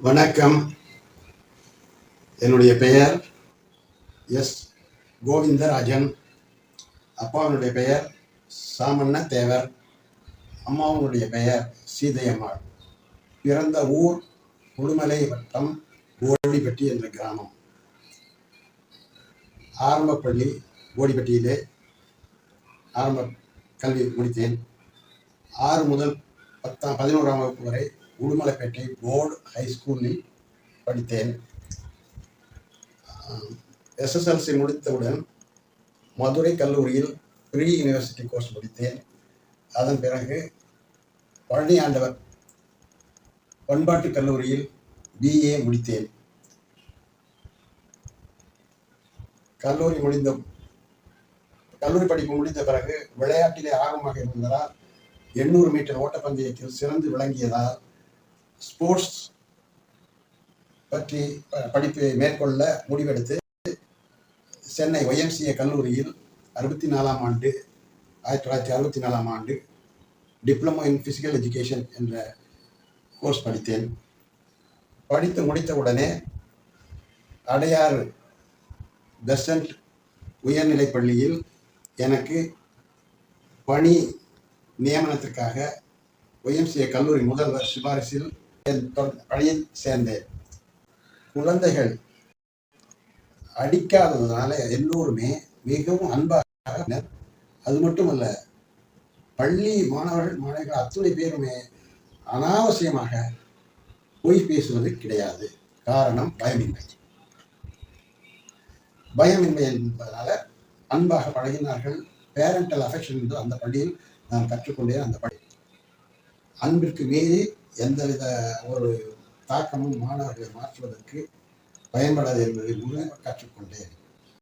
வணக்கம். என்னுடைய பெயர் எஸ் கோவிந்தராஜன். அப்பாவினுடைய பெயர் சாமண்ண தேவர் அம்மாவனுடைய பெயர் சீதையம்மாள். பிறந்த ஊர் உடுமலை வட்டம் ஓடிப்பட்டி என்ற கிராமம். ஆரம்பப்பள்ளி ஓடிப்பட்டியிலே ஆரம்ப கல்வி முடித்தேன். ஆறு முதல் பத்தாம் பதினோராம் வகுப்பு வரை உடுமலைப்பேட்டை போர்டு ஹைஸ்கூலில் படித்தேன். எஸ்எஸ்எல்சி முடித்தவுடன் மதுரை கல்லூரியில் ப்ரீ யூனிவர்சிட்டி கோர்ஸ் முடித்தேன் அதன் பிறகு பழனி ஆண்டவர் பண்பாட்டு கல்லூரியில் பிஏ முடித்தேன். கல்லூரி முடிந்த கல்லூரி படிப்பு முடிந்த பிறகு விளையாட்டிலே ஆர்வமாக இருந்ததால் எண்ணூறு மீட்டர் ஓட்டப்பந்தயத்தில் சிறந்து விளங்கியதால் ஸ்போர்ட்ஸ் பற்றி ப- படிப்பை மேற்கொள்ள முடிவெடுத்து சென்னை ஒய்எம்சிஏ கல்லூரியில் அறுபத்தி நாலாம் ஆண்டு ஆயிரத்தி தொள்ளாயிரத்தி அறுபத்தி நாலாம் ஆண்டு டிப்ளமோ இன் ஃபிசிக்கல் எஜுகேஷன் என்ற கோர்ஸ் படித்தேன். படித்து முடித்த உடனே அடையாறு பெசன்ட் உயர்நிலைப் பள்ளியில் எனக்கு பணி நியமனத்திற்காக ஒய்எம்சிஏ கல்லூரி முதல்வர் சிபாரிசில் என் சேர்ந்தேன். குழந்தைகள் அடிக்காததுனால எல்லோருமே மிகவும் அன்பாக இருந்தனர். அது மட்டுமல்ல பள்ளி மாணவர்கள் மாணவிகள் அத்துணை பேருமே அனாவசியமாக பொய் பேசுவது கிடையாது. காரணம் பயமின்மை. பயமின்மை என்பதனால அன்பாக பழகினார்கள். பேரண்டல் அஃபெக்ஷன் என்று அந்த பள்ளியில் நான் கற்றுக்கொண்டேன் அந்த பள்ளி. அன்பிற்கு மீறி எந்தவித ஒரு தாக்கமும் மாணவர்களை மாற்றுவதற்கு பயன்படாது என்பதை முழுமையாக கற்றுக்கொண்டேன்.